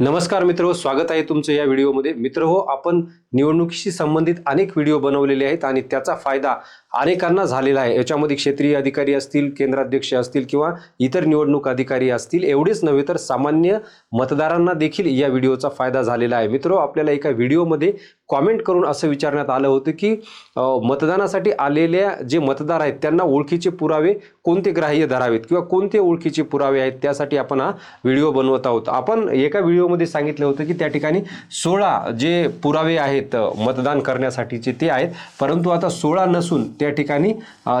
नमस्कार मित्र स्वागत आहे तुमचं या व्हिडिओमध्ये. मित्र हो आपण निवडणुकीशी संबंधित अनेक व्हिडिओ बनवलेले आहेत आणि त्याचा फायदा अनेकांना झालेला आहे. याच्यामध्ये क्षेत्रीय अधिकारी असतील केंद्राध्यक्ष असतील किंवा इतर निवडणूक अधिकारी असतील एवढेच नव्हे तर सामान्य मतदारांना देखील या व्हिडिओचा फायदा झालेला आहे. मित्र आपल्याला एका व्हिडिओमध्ये कॉमेंट करून असं विचारण्यात आलं होतं की मतदानासाठी आलेल्या जे मतदार आहेत त्यांना ओळखीचे पुरावे कोणते ग्राह्य धरावेत किंवा कोणते ओळखीचे पुरावे आहेत त्यासाठी आपण हा व्हिडिओ बनवत आहोत. आपण एका व्हिडिओमध्ये सांगितलं होतं की त्या ठिकाणी सोळा जे पुरावे आहेत मतदान करण्यासाठीचे ते आहेत. परंतु आता सोळा नसून त्या त्या ठिकाणी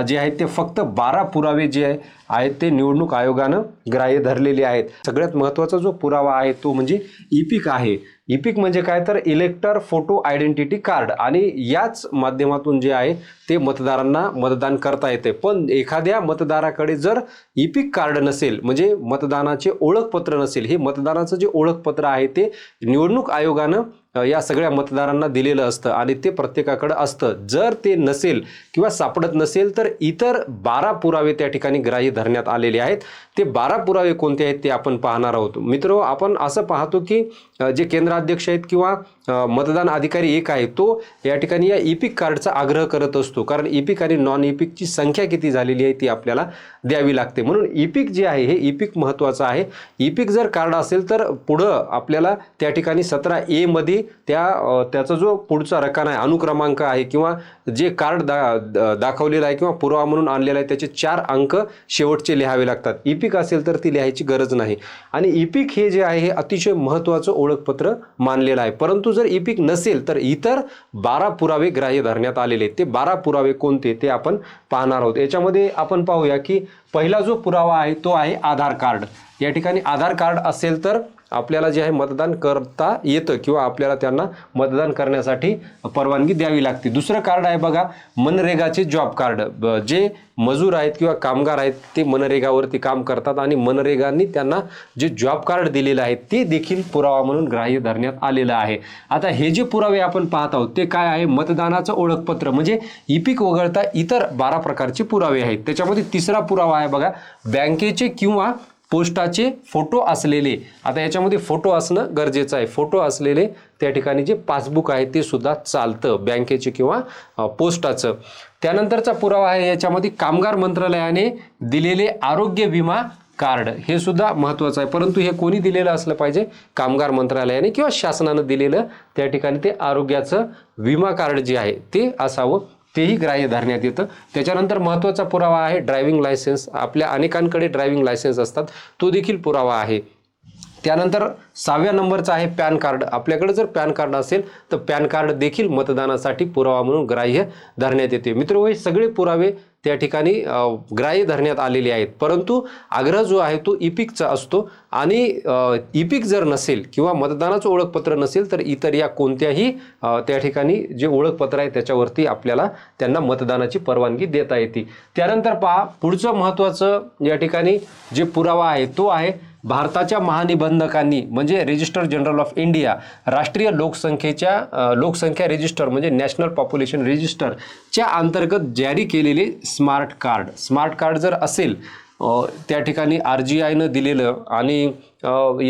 जे आहेत ते फक्त बारा पुरावे जे आहेत ते निवडणूक आयोगानं ग्राह्य धरलेले आहेत. सगळ्यात महत्त्वाचा जो पुरावा आहे तो म्हणजे इपिक आहे. इपिक म्हणजे काय तर इलेक्टर फोटो आयडेंटिटी कार्ड. आणि याच माध्यमातून जे आहे ते मतदारांना मतदान करता येते. पण एखाद्या मतदाराकडे जर इपिक कार्ड नसेल म्हणजे मतदानाचे ओळखपत्र नसेल हे मतदानाचं जे ओळखपत्र आहे ते निवडणूक आयोगानं या सगळ्या मतदारांना दिलेलं असतं आणि ते प्रत्येकाकडं असतं. जर ते नसेल किंवा सापडत नसेल तर इतर बारा पुरावे त्या ठिकाणी ग्राह्य धरण्यात आलेले आहेत. ते बारा पुरावे कोणते आहेत ते आपण पाहणार आहोत. मित्र आपण असं पाहतो की जे केंद्र अध्यक्ष आहेत किंवा मतदान अधिकारी एक आहे तो या ठिकाणी या इपिक कार्डचा आग्रह करत असतो. कारण इपिक आणि नॉन इपिकची संख्या किती झालेली आहे ती आपल्याला द्यावी लागते. म्हणून इपिक जे आहे हे इपिक महत्त्वाचं आहे. इपिक जर कार्ड असेल तर पुढं आपल्याला त्या ठिकाणी सतरा एमध्ये त्या त्याचा जो पुढचा रकाना आहे अनुक्रमांक आहे किंवा जे कार्ड दा द- दाखवलेलं आहे किंवा पुरावा म्हणून आणलेला आहे त्याचे चार अंक शेवटचे लिहावे लागतात. इपिक असेल तर ती लिहायची गरज नाही. आणि इपिक हे जे आहे हे अतिशय महत्त्वाचं ओळखपत्र मानलेलं आहे. परंतु जर इपिक नसेल तर इतर बारा पुरावे ग्राह्य धरण्यात आलेले आहेत. ते बारा पुरावे कोणते ते आपण पाहणार आहोत. याच्यामध्ये आपण पाहूया की पहिला जो पुरावा आहे तो आहे आधार कार्ड. या ठिकाणी आधार कार्ड असेल तर आपल्याला जे आहे मतदान करता येतं किंवा आपल्याला त्यांना मतदान करण्यासाठी परवानगी द्यावी लागते. दुसरं कार्ड आहे बघा मनरेगाचे जॉब कार्ड. ब- जे मजूर आहेत किंवा कामगार आहेत ते मनरेगावरती काम करतात आणि मनरेगाने त्यांना जे जॉब कार्ड दिलेलं आहे ते देखील पुरावा म्हणून ग्राह्य धरण्यात आलेलं आहे. आता हे जे पुरावे आपण पाहत आहोत ते काय आहे? मतदानाचं ओळखपत्र. म्हणजे इपिक वगळता इतर बारा प्रकारचे पुरावे आहेत. त्याच्यामध्ये तिसरा पुरावा आहे बघा बँकेचे किंवा पोस्टाचे फोटो असलेले. आता याच्यामध्ये फोटो असणं गरजेचं आहे. फोटो असलेले त्या ठिकाणी जे पासबुक आहे ते सुद्धा चालतं बँकेचे किंवा पोस्टाचं. त्यानंतरचा पुरावा आहे याच्यामध्ये कामगार मंत्रालयाने दिलेले आरोग्य विमा कार्ड. हे सुद्धा महत्त्वाचं आहे. परंतु हे कोणी दिलेलं असलं पाहिजे? कामगार मंत्रालयाने किंवा शासनानं दिलेलं त्या ठिकाणी ते आरोग्याचं विमा कार्ड जे आहे ते असावं तेही ग्राह्य धरण्यात येतं. त्याच्यानंतर महत्त्वाचा पुरावा आहे ड्रायव्हिंग लायसन्स. आपल्या अनेकांकडे ड्रायव्हिंग लायसन्स असतात. तो देखील पुरावा आहे. त्यानंतर सहाव्या नंबरचं आहे पॅन कार्ड. आपल्याकडे जर पॅन कार्ड असेल तर पॅन कार्ड देखील मतदानासाठी पुरावा म्हणून ग्राह्य धरण्यात येते. मित्र हे सगळे पुरावे त्या ठिकाणी ग्राह्य धरण्यात आलेले आहेत. परंतु आग्रह जो आहे तो इपिकचा असतो. आणि इपिक जर नसेल किंवा मतदानाचं ओळखपत्र नसेल तर इतर या कोणत्याही त्या ठिकाणी जे ओळखपत्र आहे त्याच्यावरती आपल्याला त्यांना मतदानाची परवानगी देता येते. त्यानंतर पहा पुढचं महत्त्वाचं या ठिकाणी जे पुरावा आहे तो आहे भारताच्या महानिबंधकांनी म्हणजे रजिस्टर जनरल ऑफ इंडिया राष्ट्रीय लोकसंख्येच्या लोकसंख्या रजिस्टर म्हणजे नॅशनल पॉप्युलेशन रजिस्टरच्या अंतर्गत जारी केलेले स्मार्ट कार्ड स्मार्ट कार्ड जर असेल त्या ठिकाणी आर जी आयनं दिलेलं आणि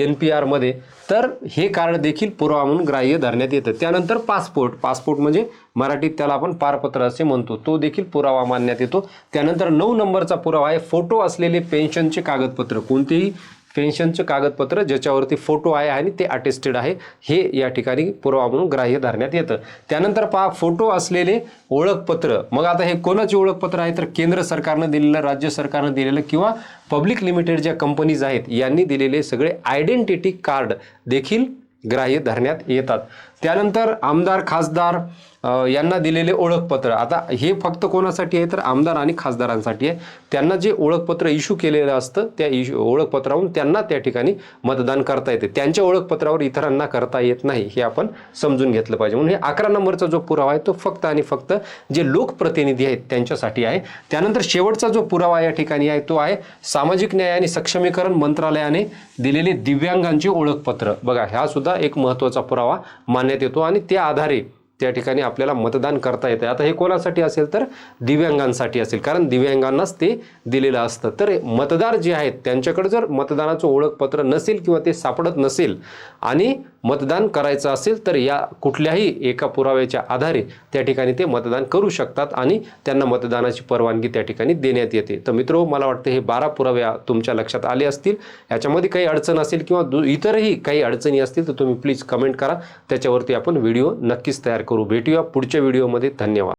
एन पी आरमध्ये तर हे कार्ड देखील पुरावा म्हणून ग्राह्य धरण्यात येतं. त्यानंतर पासपोर्ट पासपोर्ट म्हणजे मराठीत त्याला आपण पारपत्र असे म्हणतो. तो देखील पुरावा मानण्यात येतो. त्यानंतर नऊ नंबरचा पुरावा आहे. फोटो असलेले पेन्शनचे कागदपत्र कोणतेही पेन्शनचं कागदपत्र ज्याच्यावरती फोटो आहे आणि ते अटेस्टेड आहे हे या ठिकाणी पुरावा म्हणून ग्राह्य धरण्यात येतं. त्यानंतर पहा फोटो असलेले ओळखपत्र. मग आता हे कोणाचे ओळखपत्र आहे? तर केंद्र सरकारनं दिलेलं राज्य सरकारनं दिलेलं किंवा पब्लिक लिमिटेड ज्या कंपनीज आहेत यांनी दिलेले सगळे आयडेंटिटी कार्ड देखील ग्राह्य धरण्यात येतात. त्यानंतर आमदार खासदार यांना दिलेले ओळखपत्र. आता हे फक्त कोणासाठी आहे तर आमदार आणि खासदारांसाठी आहे. त्यांना जे ओळखपत्र इश्यू केलेलं असतं त्या इश्यू ओळखपत्रावरून त्यांना त्या ठिकाणी मतदान करता येते. त्यांच्या ओळखपत्रावर इतरांना करता येत नाही हे आपण समजून घेतलं पाहिजे. म्हणून हे अकरा नंबरचा जो पुरावा आहे तो फक्त आणि फक्त जे लोकप्रतिनिधी आहेत त्यांच्यासाठी आहे. त्यानंतर शेवटचा जो पुरावा या ठिकाणी आहे तो आहे सामाजिक न्याय आणि सक्षमीकरण मंत्रालयाने दिलेले दिव्यांगांचे ओळखपत्र. बघा हा सुद्धा एक महत्त्वाचा पुरावा मान मानण्यात येतो आणि त्या आधारे त्या ठिकाणी आपल्याला मतदान करता येतं. आता हे कोणासाठी असेल तर दिव्यांगांसाठी असेल. कारण दिव्यांगांनाच ते दिलेलं असतं. तर मतदार जे आहेत त्यांच्याकडे जर मतदानाचं ओळखपत्र नसेल किंवा ते सापडत नसेल आणि मतदान करायचं असेल तर या कुठल्याही एका पुराव्याच्या आधारे त्या ठिकाणी ते मतदान करू शकतात आणि त्यांना मतदानाची परवानगी त्या ठिकाणी देण्यात येते. तर मित्रो मला वाटतं हे बारा पुराव्या तुमच्या लक्षात आले असतील. याच्यामध्ये काही अडचण असेल किंवा दु इतरही काही अडचणी असतील तर तुम्ही प्लीज कमेंट करा. त्याच्यावरती आपण व्हिडिओ नक्कीच तयार करू. भेटूया पुढच्या व्हिडिओमध्ये धन्यवाद.